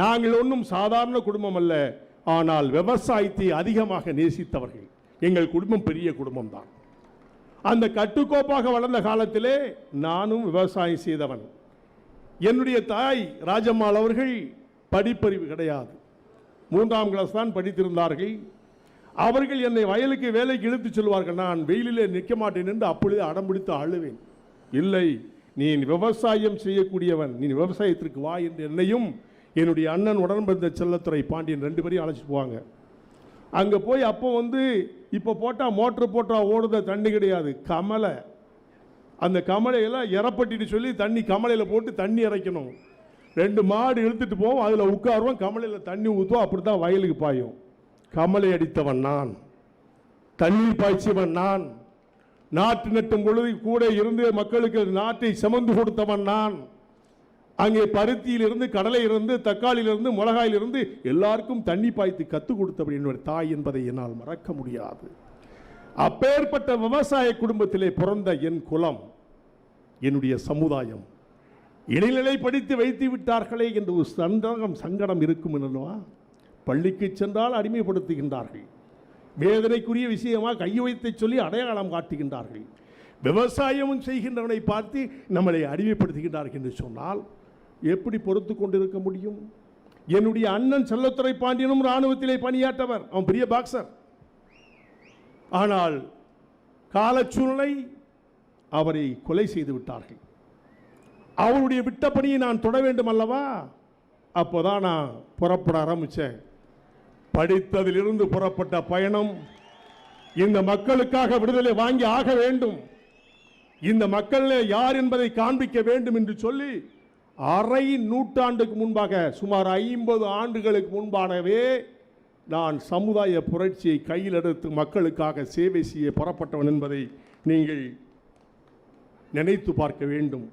நாங்கள் ஒன்றும் சாதாரண குடும்பம் அல்ல ஆனால் விவசாயத்தை அதிகமாக நேசித்தவர்கள். எங்கள் குடும்பம் பெரிய குடும்பம் தான் அந்த கட்டுக்கோப்பாக வளர்ந்த காலத்திலே நானும் விவசாயம் செய்தவன். என்னுடைய தாய் ராஜம்மாள் அவர்கள் படிப்பறிவு கிடையாது. மூன்றாம் கிளாஸ் தான் படித்திருந்தார்கள். அவர்கள் என்னை வயலுக்கு வேலைக்கு இழுத்துச் செல்வார்கள். நான் வெயிலிலே நிற்க மாட்டேன் என்று அப்பொழுது அடம்பிடித்து அழுவேன். இல்லை நீ விவசாயம் செய்யக்கூடியவன். நீ விவசாயத்திற்கு வா என்று என்னையும் என்னுடைய அண்ணன் உடன்பிறந்த செல்லத்துறை பாண்டியன் ரெண்டு பேரையும் அழைச்சிட்டு போவாங்க. அங்கே போய் அப்போ வந்து இப்போ போட்டால் மோட்ரு போட்டால் ஓடுத தண்ணி கிடையாது. கமலை. அந்த கமலையெல்லாம் இறப்பட்டிட்டு சொல்லி தண்ணி கமலையில் போட்டு தண்ணி இறைக்கணும். ரெண்டு மாடு இழுத்துட்டு போவோம் அதில் உட்காருவோம் கமலையில் தண்ணி ஊற்றுவோம் அப்படி தான் வயலுக்கு பாயும். கமலை அடித்தவன் நான். தண்ணீர் பாய்ச்சியவன் நான். நாட்டு நட்டும் பொழுது கூட இருந்து மக்களுக்கு நாட்டை சமந்து கொடுத்தவன் நான். அங்கே பருத்தியிலிருந்து கடலையிலிருந்து தக்காளியிலிருந்து மிளகாயிலிருந்து எல்லாருக்கும் தண்ணி பாய்த்து கற்றுக் கொடுத்தவன் என்னுடைய தாய் என்பதை என்னால் மறக்க முடியாது. அப்பேற்பட்ட விவசாய குடும்பத்திலே பிறந்த என் குலம் என்னுடைய சமுதாயம். இடைநிலை படித்து வைத்து விட்டார்களே என்று ஒரு சந்தகம் சங்கடம் இருக்கும் என்னவா பள்ளிக்கு சென்றால் அடிமைப்படுத்துகின்றார்கள். வேதனைக்குரிய விஷயமாக கை வைத்து சொல்லி அடையாளம் காட்டுகின்றார்கள். விவசாயமும் செய்கின்றவனை பார்த்து நம்மளை அடிமைப்படுத்துகின்றார்கள் என்று சொன்னால் எப்படி பொறுத்து கொண்டிருக்க முடியும்? என்னுடைய அண்ணன் செல்லத்துறை பாண்டியனும் இராணுவத்திலே பணியாற்றவர். அவன் பெரிய பாக்ஸர் ஆனால் காலச்சூழ்நிலை அவரை கொலை செய்து விட்டார்கள். அவருடைய விட்ட பணியை நான் தொட வேண்டும் அல்லவா? அப்போதான் நான் புறப்பட ஆரம்பித்தேன் படித்ததிலிருந்து புறப்பட்ட பயணம் இந்த மக்களுக்காக விடுதலை வாங்கி ஆக வேண்டும். இந்த மக்களே யார் என்பதை காண்பிக்க வேண்டும் என்று சொல்லி அரை நூற்றாண்டுக்கு முன்பாக சுமார் ஐம்பது ஆண்டுகளுக்கு முன்பாகவே நான் சமுதாய புரட்சியை கையில் எடுத்து மக்களுக்காக சேவை செய்ய புறப்பட்டவன் என்பதை நீங்கள் நினைத்து பார்க்க வேண்டும்.